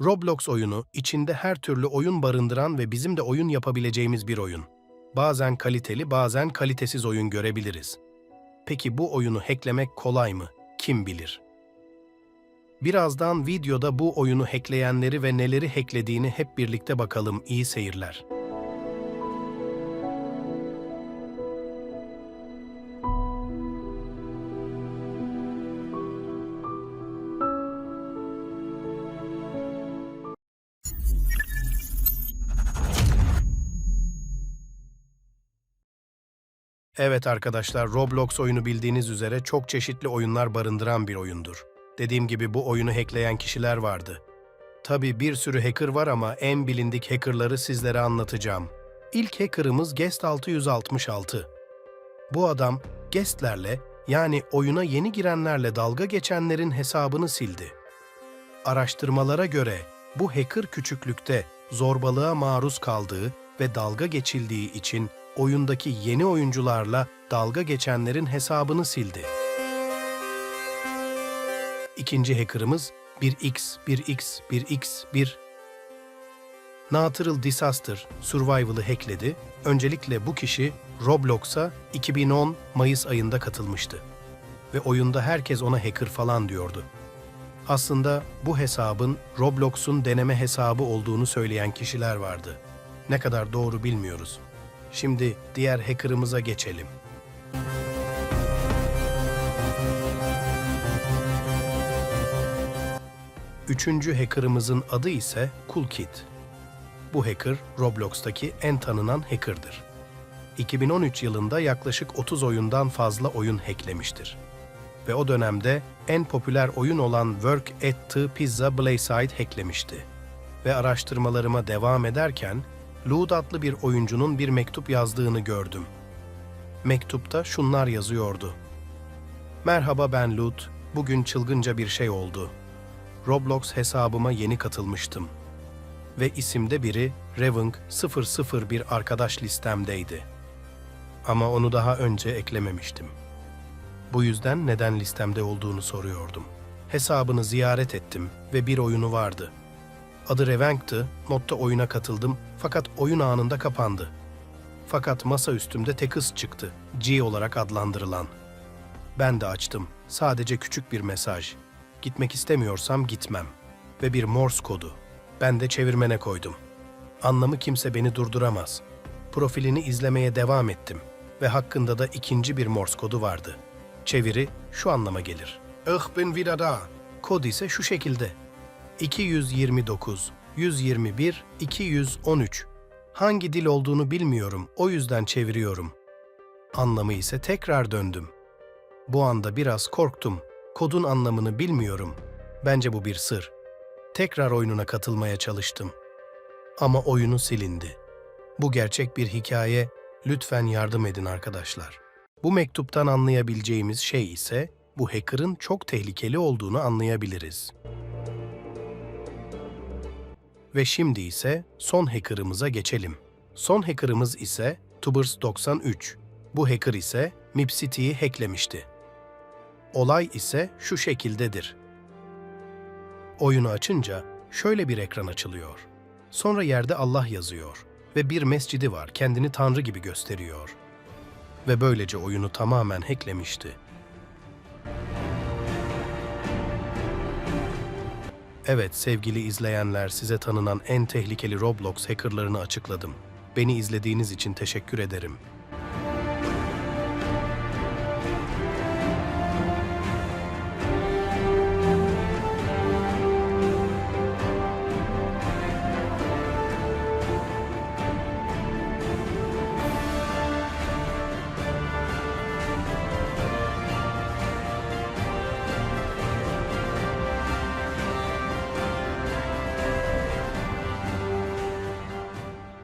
Roblox oyunu içinde her türlü oyun barındıran ve bizim de oyun yapabileceğimiz bir oyun. Bazen kaliteli, bazen kalitesiz oyun görebiliriz. Peki bu oyunu hacklemek kolay mı? Kim bilir? Birazdan videoda bu oyunu hackleyenleri ve neleri hacklediğini hep birlikte bakalım. İyi seyirler. Evet arkadaşlar, Roblox oyunu bildiğiniz üzere çok çeşitli oyunlar barındıran bir oyundur. Dediğim gibi bu oyunu hackleyen kişiler vardı. Tabii bir sürü hacker var ama en bilindik hackerları sizlere anlatacağım. İlk hackerımız Guest 666. Bu adam guestlerle yani oyuna yeni girenlerle dalga geçenlerin hesabını sildi. Araştırmalara göre bu hacker küçüklükte zorbalığa maruz kaldığı ve dalga geçildiği için oyundaki yeni oyuncularla dalga geçenlerin hesabını sildi. İkinci hackerımız 1x, 1x, 1x, 1. Natural Disaster Survival'ı hackledi. Öncelikle bu kişi Roblox'a 2010 Mayıs ayında katılmıştı. Ve oyunda herkes ona hacker falan diyordu. Aslında bu hesabın Roblox'un deneme hesabı olduğunu söyleyen kişiler vardı. Ne kadar doğru bilmiyoruz. Şimdi diğer hacker'ımıza geçelim. Üçüncü hacker'ımızın adı ise Coolkid. Bu hacker Roblox'taki en tanınan hacker'dır. 2013 yılında yaklaşık 30 oyundan fazla oyun hacklemiştir. Ve o dönemde en popüler oyun olan Work at the Pizza Blayside hacklemişti. Ve araştırmalarıma devam ederken Lud adlı bir oyuncunun bir mektup yazdığını gördüm. Mektupta şunlar yazıyordu. Merhaba ben Lud, bugün çılgınca bir şey oldu. Roblox hesabıma yeni katılmıştım. Ve isimde biri Revung 001 arkadaş listemdeydi. Ama onu daha önce eklememiştim. Bu yüzden neden listemde olduğunu soruyordum. Hesabını ziyaret ettim ve bir oyunu vardı. Adı Revank'tı, modda oyuna katıldım fakat oyun anında kapandı. Fakat masa üstümde tekız çıktı, G olarak adlandırılan. Ben de açtım, sadece küçük bir mesaj. Gitmek istemiyorsam gitmem. Ve bir Morse kodu. Ben de çevirmene koydum. Anlamı kimse beni durduramaz. Profilini izlemeye devam ettim ve hakkında da ikinci bir Morse kodu vardı. Çeviri şu anlama gelir. Ich bin wieder da. Kod ise şu şekilde. 229, 121, 213. Hangi dil olduğunu bilmiyorum, o yüzden çeviriyorum. Anlamı ise tekrar döndüm. Bu anda biraz korktum. Kodun anlamını bilmiyorum. Bence bu bir sır. Tekrar oyununa katılmaya çalıştım. Ama oyunu silindi. Bu gerçek bir hikaye. Lütfen yardım edin arkadaşlar. Bu mektuptan anlayabileceğimiz şey ise bu hacker'ın çok tehlikeli olduğunu anlayabiliriz. Ve şimdi ise son hacker'ımıza geçelim. Son hacker'ımız ise Tubers93. Bu hacker ise MipCity'yi hacklemişti. Olay ise şu şekildedir. Oyunu açınca şöyle bir ekran açılıyor. Sonra yerde Allah yazıyor ve bir mescidi var kendini Tanrı gibi gösteriyor. Ve böylece oyunu tamamen hacklemişti. Evet sevgili izleyenler size tanınan en tehlikeli Roblox hackerlarını açıkladım. Beni izlediğiniz için teşekkür ederim.